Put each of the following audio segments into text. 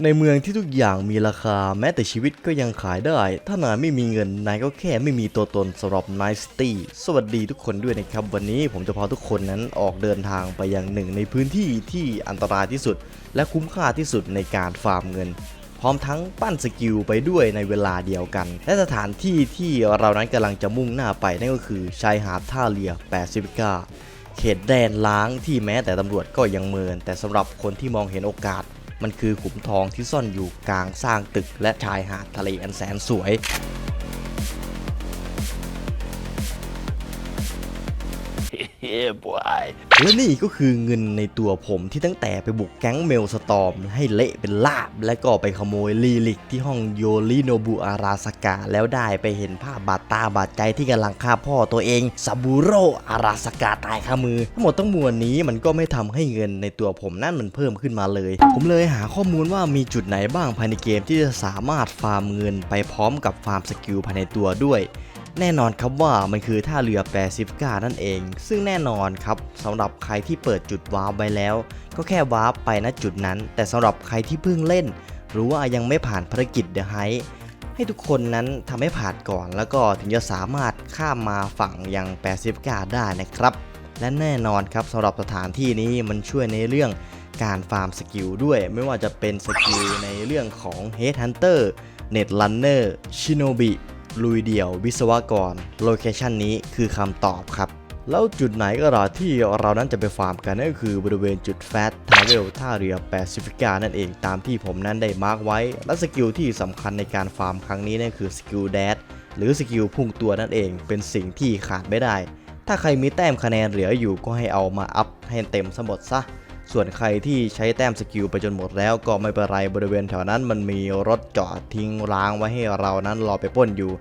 ในเมืองที่ทุกอย่างมีราคาแม้แต่ชีวิตก็ยังขายได้ ถ้านายไม่มีเงินนายก็แค่ไม่มีตัวตนสำหรับนายสตี้สวัสดีทุกคนด้วยนะครับ วันนี้ผมจะพาทุกคนนั้นออกเดินทางไปยังหนึ่งในพื้นที่ที่อันตรายที่สุด และคุ้มค่าที่สุดในการฟาร์มเงิน พร้อมทั้งปั้นสกิลไปด้วยในเวลาเดียวกัน และสถานที่ที่เรานั้นกำลังจะมุ่งหน้าไปนั่นก็คือชายหาดท่าเรือแปซิฟิกาเขตแดนล้างที่แม้แต่ตำรวจก็ยังเมิน แต่สำหรับคนที่มองเห็นโอกาส มันคือขุมทองที่ซ่อนอยู่กลางสร้างตึกและชายหาดทะเลอันแสนสวย yeah, boy. และนี่ก็คือเงินในตัวผมที่ตั้งแต่ไปบุกแก๊งเมลสตอม ให้เละเป็นลาบ และก็ไปขโมยลีลิกที่ห้องโยริโนบุอาราสกา แล้วได้ไปเห็นภาพบาดตาบาดใจที่กำลังฆ่าพ่อตัวเองซาบูโรอาราสกาตายคามือ ทั้งหมดทั้งมวลนี้มันก็ไม่ทำให้เงินในตัวผมนั่นมันเพิ่มขึ้นมาเลย ผมเลยหาข้อมูลว่ามีจุดไหนบ้างภายในเกมที่จะสามารถฟาร์มเงินไปพร้อมกับฟาร์มสกิลภายในตัวด้วย แน่นอนครับว่ามันคือท่าเรือแปซิฟิกานั่นเอง ซึ่งแน่นอนครับสำหรับใครที่เปิดจุดวาร์ปไว้แล้ว ก็แค่วาร์ปไปณจุดนั้น แต่สำหรับใครที่เพิ่งเล่น หรือว่ายังไม่ผ่านภารกิจเดอะไฮให้ทุกคนนั้นทำให้ผ่านก่อน แล้วก็ถึงจะสามารถข้ามมาฝั่งยังแปซิฟิกาได้นะครับ และแน่นอนครับสำหรับสถานที่นี้มันช่วยในเรื่องการฟาร์มสกิลด้วย ไม่ว่าจะเป็นสกิลในเรื่องของ Headhunter Net Runner Shinobi ลุยเดี่ยววิศวกรโลเคชันนี้คือคำตอบครับ แล้วจุดไหนก็ล่ะที่เรานั้นจะไปฟาร์มกันนั่นก็คือบริเวณจุดแฟตทาเวลท่าเรือแปซิฟิกานั่นเองตามที่ผมนั้นได้มาร์กไว้ และสกิลที่สำคัญในการฟาร์มครั้งนี้นั่นคือสกิลแดดหรือสกิลพุ่งตัวนั่นเองเป็นสิ่งที่ขาดไม่ได้ ถ้าใครมีแต้มคะแนนเหลืออยู่ก็ให้เอามาอัพให้เต็มสมบดซะ ส่วนใครที่ใช้แต้มสกิลไปจนหมดแล้วก็ไม่เป็นไรบริเวณแถวนั้นมันมีรถจอดทิ้งร้างไว้ให้เรานั้นรอไปป้นอยู่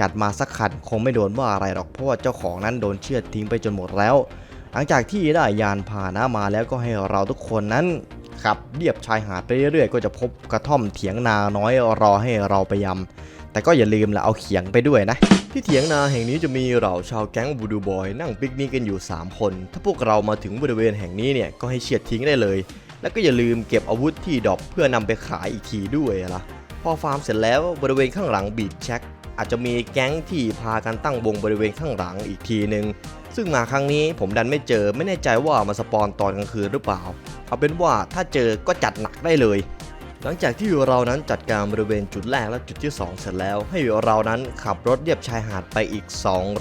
จัดมาสักคันคงไม่โดนว่าอะไรหรอกเพราะว่าเจ้าของนั้นโดนเชือดทิ้งไปจนหมดแล้ว หลังจากที่ได้ยานพาหนะมาแล้วก็ให้เราทุกคนนั้นขับเรียบชายหาดไปเรื่อยๆ ก็จะพบกระท่อมเถียงนาน้อยรอให้เราไปยำแต่ก็อย่าลืมละเอาเขียงไปด้วยนะ ที่เถียงนาแห่งนี้จะมีเราชาวแก๊งบูดูบอย นั่งปิกนิกกันอยู่ 3 คน ถ้าพวกเรามาถึงบริเวณแห่งนี้เนี่ยก็ให้เฉียดทิ้งได้เลย แล้วก็อย่าลืมเก็บอาวุธที่ดรอปเพื่อนำไปขายอีกทีด้วยล่ะ พอฟาร์มเสร็จแล้วบริเวณข้างหลังบีดแช็คอาจจะมีแก๊งที่พากันตั้งวงบริเวณข้างหลังอีกทีหนึ่งซึ่งมาครั้งนี้ผมดันไม่เจอไม่แน่ใจว่ามาสปอนตอนกลางคืนหรือเปล่า เอาเป็นว่าถ้าเจอก็จัดหนักได้เลย หลังจากที่เรานั้นจัดการบริเวณจุดแรกและจุดที่ 2 เสร็จแล้ว ให้เรานั้นขับรถเลียบชายหาดไปอีก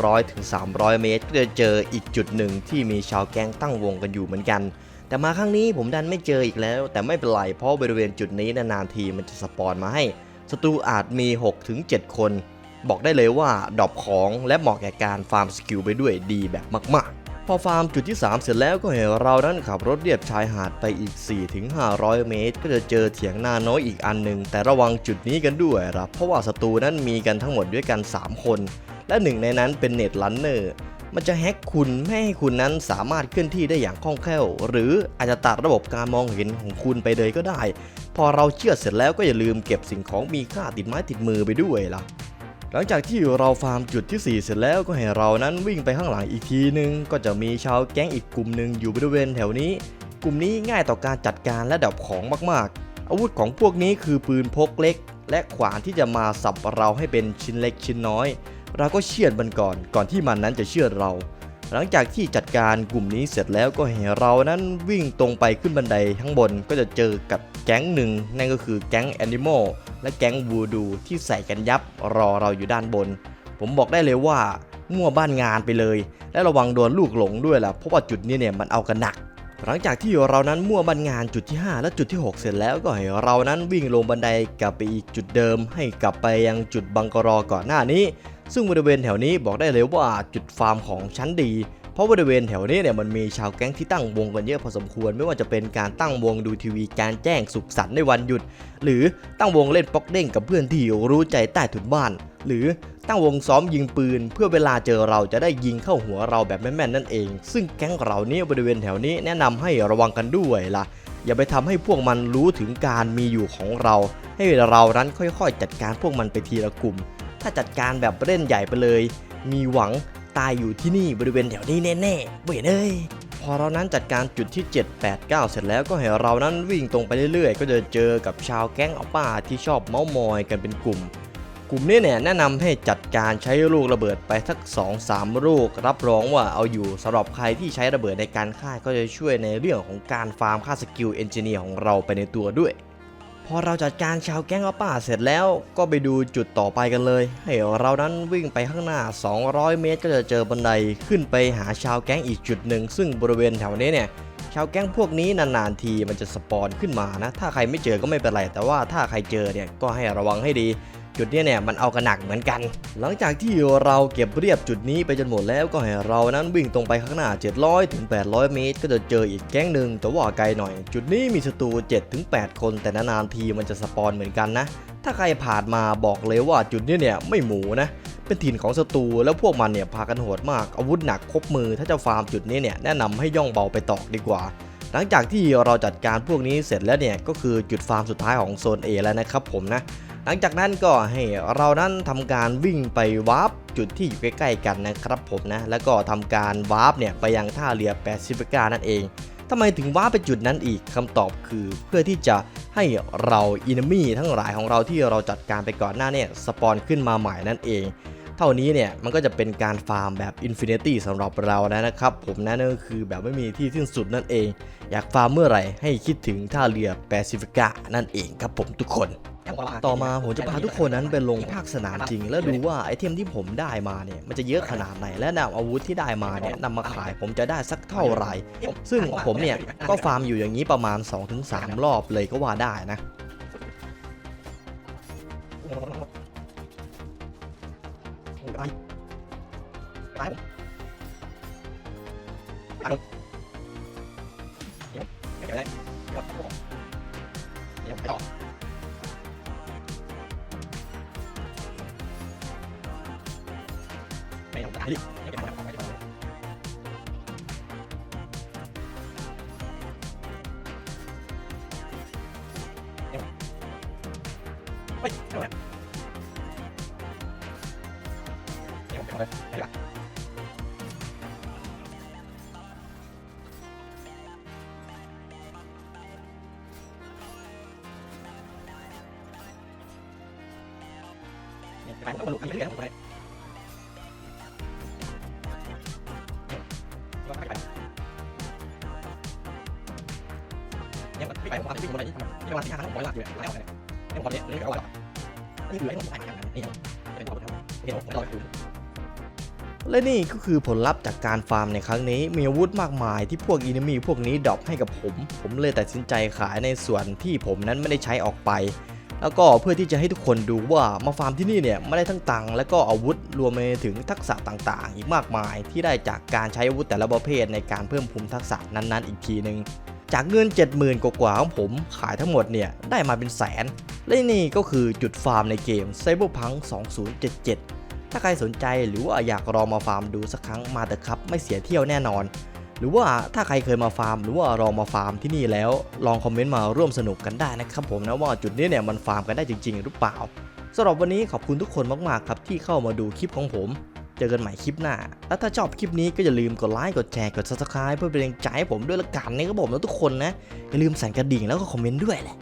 200-300ถึง300 เมตร ก็จะเจออีกจุดหนึ่งที่มีชาวแก๊งตั้งวงกันอยู่เหมือนกัน แต่มาครั้งนี้ผมดันไม่เจออีกแล้ว แต่ไม่เป็นไรเพราะบริเวณจุดนี้นานๆทีมันจะสปอนมาให้ศัตรูอาจมี 6-7 คน บอกได้เลยว่าดอปของและเหมาะแก่การฟาร์มสกิลไปด้วยดีแบบมากๆ พอฟาร์มจุดที่ 3 เสร็จแล้วก็เห็นเรานั้นขับรถเรียบชายหาดไปอีก 4-500 เมตร ก็จะเจอเถียงนาน้อยอีกอันหนึ่งแต่ระวังจุดนี้กันด้วยครับเพราะว่าศัตรูนั้นมีกันทั้งหมดด้วยกัน 3 คน และหนึ่งในนั้นเป็นเน็ตลันเนอร์มันจะแฮ็กคุณไม่ให้คุณนั้นสามารถเคลื่อนที่ได้อย่างคล่องแคล่ว หรืออาจจะตัดระบบการมองเห็นของคุณไปเลยก็ได้ พอเราเชื่อเสร็จแล้วก็อย่าลืมเก็บสิ่งของมีค่าติดไม้ติดมือไปด้วยล่ะ หลังจากที่เราฟาร์มจุดที่ 4 เสร็จแล้วก็ให้เรานั้นวิ่งไปข้างหลังอีกทีนึง ก็จะมีชาวแก๊งอีกกลุ่มหนึ่งอยู่บริเวณแถวนี้ กลุ่มนี้ง่ายต่อการจัดการและดับของมากๆ อาวุธของพวกนี้คือปืนพกเล็ก และขวานที่จะมาสับเราให้เป็นชิ้นเล็กชิ้นน้อย เราก็เชือดมันก่อน ก่อนที่มันนั้นจะเชื่อดเรา หลังจากที่จัดการกลุ่มนี้เสร็จแล้วก็เห็นเรานั้นวิ่งตรงไปขึ้นบันไดข้างบนก็จะเจอกับแก๊งหนึ่งนั่นก็คือแก๊งแอนิมอลและแก๊งวูดูที่ใส่กันยับรอเราอยู่ด้านบน ผมบอกได้เลยว่ามั่วบ้านงานไปเลย และระวังโดนลูกหลงด้วยล่ะเพราะว่าจุดนี้เนี่ยมันเอากันหนัก หลังจากที่เรานั้นมั่วบันงานจุดที่ 5 และจุดที่ 6 เสร็จแล้วก็ให้เรานั้นวิ่งลงบันไดกลับไปอีกจุดเดิม ให้กลับไปยังจุดบังกรอก่อนหน้านี้ ซึ่งบริเวณแถวนี้บอกได้เลยว่าจุดฟาร์มของชั้นดี เพราะบริเวณแถวนี้เนี่ยมันมีชาวแก๊งที่ตั้งวงกันเยอะพอสมควร ไม่ว่าจะเป็นการตั้งวงดูทีวีการแจ้งสุขสันต์ในวันหยุด หรือตั้งวงเล่นป๊อกเด้งกับเพื่อนที่รู้ใจใต้ถุนบ้าน หรือตั้งวงซ้อมยิงปืน เพื่อเวลาเจอเราจะได้ยิงเข้าหัวเราแบบแม่นๆนั่นเอง ซึ่งแก๊งเรานี่บริเวณแถวนี้แนะนำให้ระวังกันด้วยล่ะอย่าไปทำให้พวกมันรู้ถึงการมีอยู่ของเรา ให้เรานั้นค่อยๆ จัดการพวกมันไปทีละกลุ่ม ถ้าจัดการแบบเล่นใหญ่ไปเลย มีหวัง ตายอยู่ที่นี่บริเวณแถวนี้แน่ๆเว้ยเอ้ยพอเรานั้นจัดการจุดที่ 7 8 9 เสร็จแล้วก็ให้เรานั้นวิ่งตรงไปเรื่อยๆ ก็จะเจอกับชาวแก๊งอัลป้าที่ชอบเมามอยกันเป็นกลุ่ม กลุ่มนี้เนี่ยแนะนำให้จัดการใช้ลูกระเบิดไปสัก 2-3 ลูก รับรองว่าเอาอยู่สำหรับใครที่ใช้ระเบิดในการฆ่าก็จะช่วยในเรื่องของการฟาร์มค่าสกิลเอนจิเนียร์ของเราไปในตัวด้วย พอเราจัดการชาวแก๊งอัป้าเสร็จแล้วก็ไปดูจุดต่อไปกันเลย ให้เรานั้นวิ่งไปข้างหน้า 200 เมตร ก็จะเจอบันไดขึ้นไปหาชาวแก๊งอีกจุดหนึ่ง ซึ่งบริเวณแถวนี้เนี่ยชาวแก๊งพวกนี้นานๆทีมันจะสปอนขึ้นมานะ ถ้าใครไม่เจอก็ไม่เป็นไร แต่ว่าถ้าใครเจอเนี่ยก็ให้ระวังให้ดี จุดนี้เนี่ยมันเอากระหนักเหมือนกัน หลังจากที่เราเก็บเรียบจุดนี้ไปจนหมดแล้วก็ให้เรานั้นวิ่งตรงไปข้างหน้า 700ถึง800 เมตร ก็จะเจออีกแก๊งหนึ่งแต่ว่าไกลหน่อย จุดนี้มีศัตรู7ถึง8คนแต่นานๆทีมันจะสปอนเหมือนกันนะ ถ้าใครผ่านมาบอกเลยว่าจุดนี้เนี่ยไม่หมูนะเป็นถิ่นของศัตรูแล้วพวกมันเนี่ยพากันโหดมากอาวุธหนักครบมือถ้าจะฟาร์มจุดนี้เนี่ยแนะนำให้ย่องเบาไปตอกดีกว่า หลังจากที่เราจัดการพวกนี้เสร็จแล้วเนี่ยก็คือจุดฟาร์มสุดท้ายของโซน A แล้วนะครับผมนะ หลังจากนั้นก็ให้เรานั้นทำการวิ่งไปวาร์ปจุดที่อยู่ใกล้ๆกันนะครับผมนะแล้วก็ทำการวาร์ปเนี่ยไปยังท่าเรือแปซิฟิกานั่นเองทำไมถึงวาร์ปไปจุดนั้นอีกคำตอบคือเพื่อที่จะให้เราอินมี่ทั้งหลายของเราที่เราจัดการไปก่อนหน้าเนี่ยสปอนขึ้นมาใหม่นั่นเอง เท่านี้เนี่ยมันก็จะเป็นการฟาร์มแบบอินฟินิตี้สำหรับเรานะนะครับ ผมนะนั่นก็คือแบบไม่มีที่สิ้นสุดนั่นเอง อยากฟาร์มเมื่อไหร่ให้คิดถึงท่าเรือแปซิฟิกานั่นเองครับผมทุกคน ต่อมาผมจะพาทุกคนนั้นไปลงภาคสนามจริง แล้วดูว่าไอเทมที่ผมได้มาเนี่ยมันจะเยอะขนาดไหนและนำอาวุธที่ได้มาเนี่ยนำมาขายผมจะได้สักเท่าไหร่ ซึ่งผมเนี่ยก็ฟาร์มอยู่อย่างนี้ประมาณ 2-3 รอบเลยก็ว่าได้นะ ไปตายดิไปมันก็มาหลุดไปเรื่อยๆไป และนี่ก็คือผลลัพธ์จากการฟาร์มในครั้งนี้ มีอาวุธมากมายที่พวกอินมีพวกนี้ดรอปให้กับผม ผมเลยตัดสินใจขายในส่วนที่ผมนั้นไม่ได้ใช้ออกไป แล้วก็เพื่อที่จะให้ทุกคนดูว่ามาฟาร์มที่นี่เนี่ยไม่ได้ทั้งตังและก็อาวุธรวมไปถึงทักษะต่างๆ อีกมากมายที่ได้จากการใช้อาวุธแต่ละประเภทในการเพิ่มภูมิทักษะนั้นๆ อีกทีหนึ่ง จากเงิน 70,000 กว่าของผมขายทั้งหมดเนี่ยได้มาเป็นแสน และนี่ก็คือจุดฟาร์มในเกม Cyberpunk 2077 ถ้าใครสนใจหรือว่าอยากลองมาฟาร์มดูสักครั้งมาเถอะครับไม่เสียเที่ยวแน่นอน หรือว่าถ้าใครเคยมาฟาร์ม หรือว่าลองมาฟาร์มที่นี่แล้วลองคอมเมนต์มาร่วมสนุกกันได้นะครับผมนะว่าจุดนี้เนี่ยมันฟาร์มกันได้จริง ๆ หรือเปล่าสำหรับวันนี้ขอบคุณทุกคนมากๆครับที่เข้ามาดูคลิปของผม เจอกันใหม่คลิปหน้า แล้วถ้าชอบคลิปนี้ก็อย่าลืมกดไลค์ กดแชร์ กด subscribe เพื่อเป็นแรงใจให้ผมด้วยละกันนะครับผมแล้วทุกคนนะ อย่าลืมสั่นกระดิ่งแล้วก็คอมเมนต์ด้วยแหละ